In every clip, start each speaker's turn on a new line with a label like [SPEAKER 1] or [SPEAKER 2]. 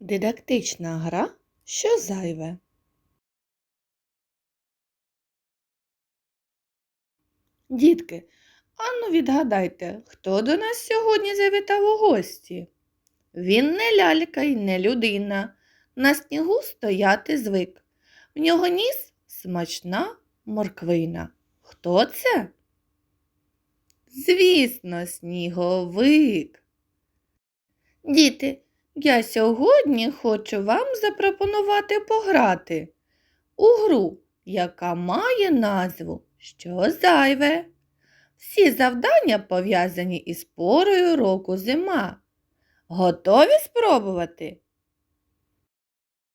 [SPEAKER 1] Дидактична гра Що зайве? Дітки, ану відгадайте, хто до нас сьогодні завітав у гості? Він не лялька й не людина. На снігу стояти звик. В нього ніс смачна морквина. Хто це? Звісно, сніговик. Діти, я сьогодні хочу вам запропонувати пограти у гру, яка має назву Що зайве. Всі завдання пов'язані із порою року зима. Готові спробувати?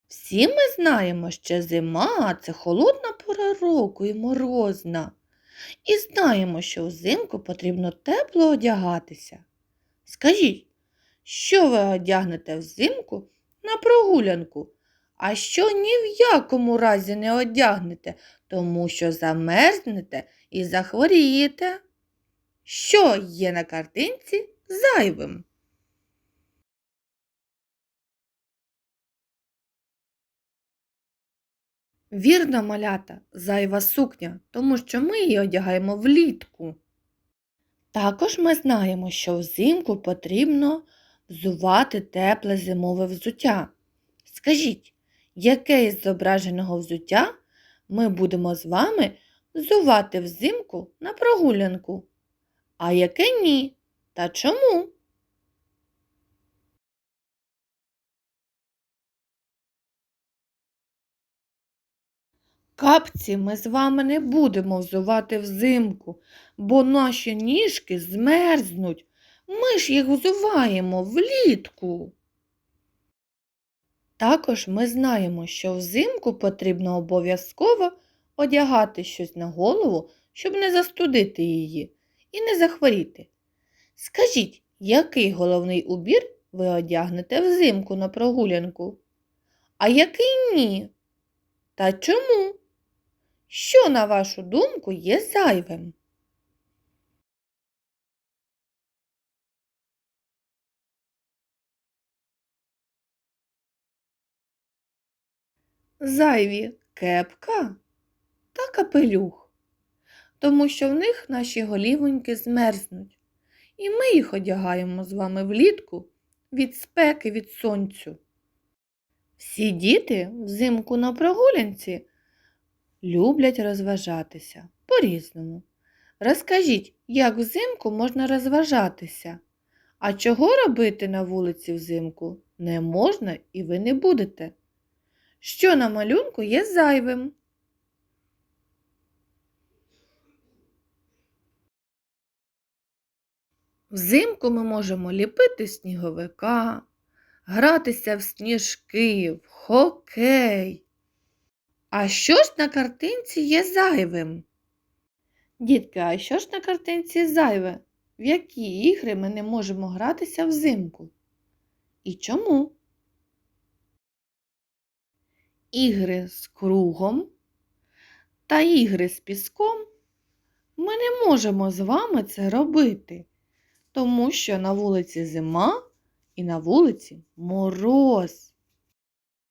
[SPEAKER 1] Всі ми знаємо, що зима це холодна пора року і морозна. І знаємо, що взимку потрібно тепло одягатися. Скажіть, що ви одягнете взимку на прогулянку, а що ні в якому разі не одягнете, тому що замерзнете і захворієте? Що є на картинці зайвим? Вірно, малята, зайва сукня, тому що ми її одягаємо влітку. Також ми знаємо, що взимку потрібно взувати тепле зимове взуття. Скажіть, яке із зображеного взуття ми будемо з вами взувати взимку на прогулянку? А яке ні? Та чому? Капці ми з вами не будемо взувати взимку, бо наші ніжки змерзнуть. Ми ж їх взуваємо влітку. Також ми знаємо, що взимку потрібно обов'язково одягати щось на голову, щоб не застудити її і не захворіти. Скажіть, який головний убір ви одягнете взимку на прогулянку? А який ні? Та чому? Що, на вашу думку, є зайвим? Зайві кепка та капелюх, тому що в них наші голівоньки змерзнуть, і ми їх одягаємо з вами влітку від спеки від сонцю. Всі діти взимку на прогулянці люблять розважатися по-різному. Розкажіть, як взимку можна розважатися, а чого робити на вулиці взимку не можна і ви не будете. Що на малюнку є зайвим? Взимку ми можемо ліпити сніговика, гратися в сніжки, в хокей. А що ж на картинці є зайвим? Дітки, а що ж на картинці зайве? В які ігри ми не можемо гратися взимку? І чому? Ігри з кругом та ігри з піском ми не можемо з вами це робити, тому що на вулиці зима і на вулиці мороз.